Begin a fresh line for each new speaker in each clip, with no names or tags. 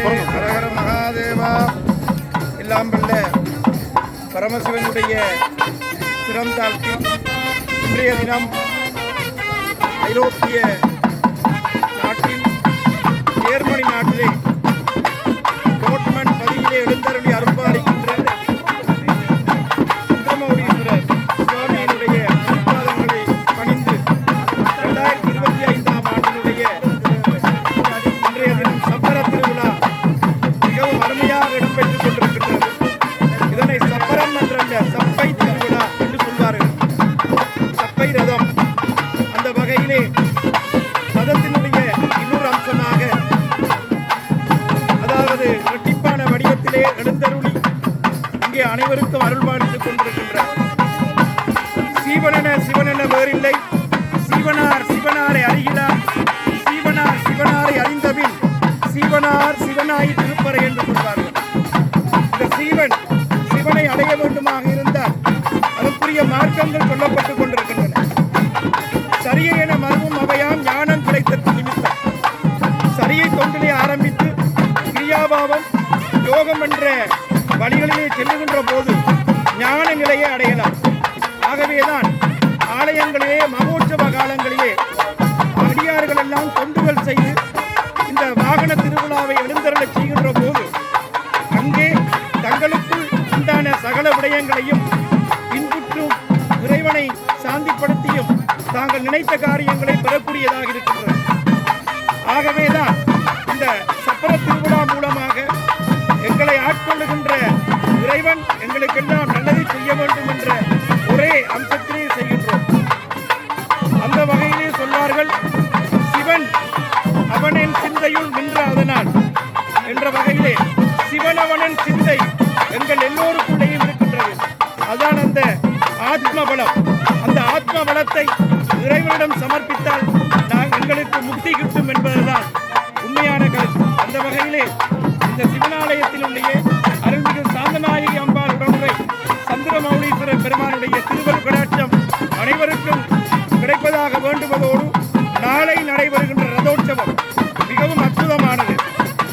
ஹரஹர மகாதேவா எல்லாம் பரமசிவனுடைய சிரம் இன்றைய தினம் ஐரோப்பிய அனைவருக்கும் அருள்பாலித்துக் கொண்டிருக்கின்றார் சீவனென சிவனென வேறில்லை. சீவனார் சிவனாரை அறிகிறார். சீவனார் சிவனாரை அறிந்தபின் சீவனார் சிவனாய் திருப்பறை என்று சொல்வார்கள். இந்த சீவன் சிவனை அடைய வேண்டுமாக இருந்தால் அதற்குரிய மார்க்கங்கள் சொல்லப்பட்டுக் கொண்டிருக்கின்றன. சரியை என மறுவும் அவையாம் ஞானம் கிடைத்தது நிமித்தம். சரியை தொண்டிலே ஆரம்பித்து கிரியாபாவம் யோகம் என்ற வழிகளிலே செல்லுகின்ற போது ஞான நிலையை அடையலாம். ஆகவேதான் ஆலயங்களிலே மகோற்சவ காலங்களிலே அடியார்கள் எல்லாம் தொண்டுகள் செய்து இந்த வாகன திருவிழாவை எழுந்தருளச் செய்கின்ற போது அங்கே தங்களுக்குள் உண்டான சகல விடயங்களையும் பின்பற்றும் இறைவனை சாந்திப்படுத்தியும் தாங்கள் நினைத்த காரியங்களை பெறக்கூடியதாக இருக்கின்றது ஆகவேதான் இந்த சப்பர திருவிழா மூலமாக எங்களை இறைவன் எங்களுக்கெல்லாம் நல்லதை செய்ய வேண்டும் என்ற ஒரே அம்சத்திலே செய்கின்றோம். அந்த வகையிலே சொல்வார்கள் சிவன் அவனின் சிந்தையுள் நின்ற அதனால் என்ற வகையிலே சிவன் அவனின் சிந்தை எங்கள் எல்லோருக்குள்ளேயும் இருக்கின்றது. அதான் அந்த ஆத்ம பலம் அந்த ஆத்ம பலத்தை இறைவனிடம் சமர்ப்பித்தால் நான் எங்களுக்கு முக்தி கிட்டும் என்பதுதான் உண்மையான கருத்து. அந்த வகையிலே இந்த சிவனாலயத்தினுடைய அனைவருக்கும் கிடைப்பதாக வேண்டுவதோடு நாளை நடைபெறுகின்ற ரதோற்சவம் மிகவும் அற்புதமானது.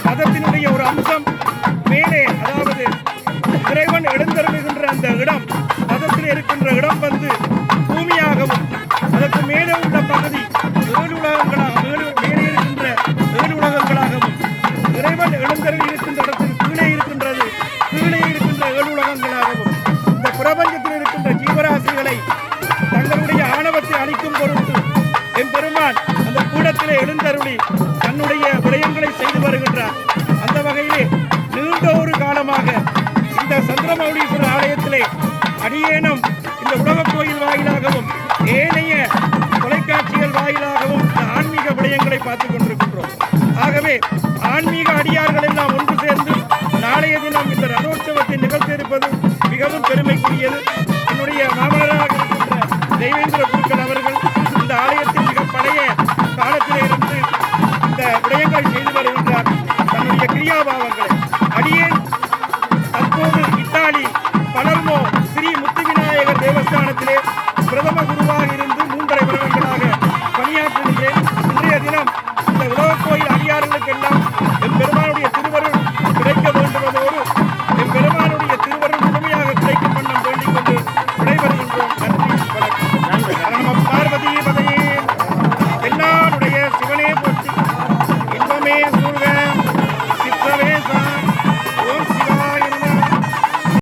ரதத்தினுடைய ஒரு அம்சம் மேலே அதாவது இறைவன் எழுந்தருளுகின்ற அந்த இடம் ரதத்தில் இருக்கின்ற இடம் வந்து என் பெருமான் அந்த கூடத்திலே எழுந்தருளி தன்னுடைய விடயங்களை செய்து வருகின்றார். அந்த வகையிலே நீண்ட ஒரு காலமாக இந்த சந்திரமௌலீஸ்வரர் ஆலயத்திலே அடியேனும் இந்த உலகக் கோயில் வாயிலாகவும் ஏனைய தொலைக்காட்சிகள் வாயிலாகவும் இந்த ஆன்மீக விடயங்களை பார்த்துக் கொண்டிருக்கின்றோம். ஆகவே ஆன்மீக அடியார்கள் எல்லாம் ஒன்று சேர்ந்து நாளைய தினம் இந்த ரதோற்சவத்தை நிகழ்த்தியிருப்பது மிகவும் பெருமைக்குரியது. ಗುರುವಾರ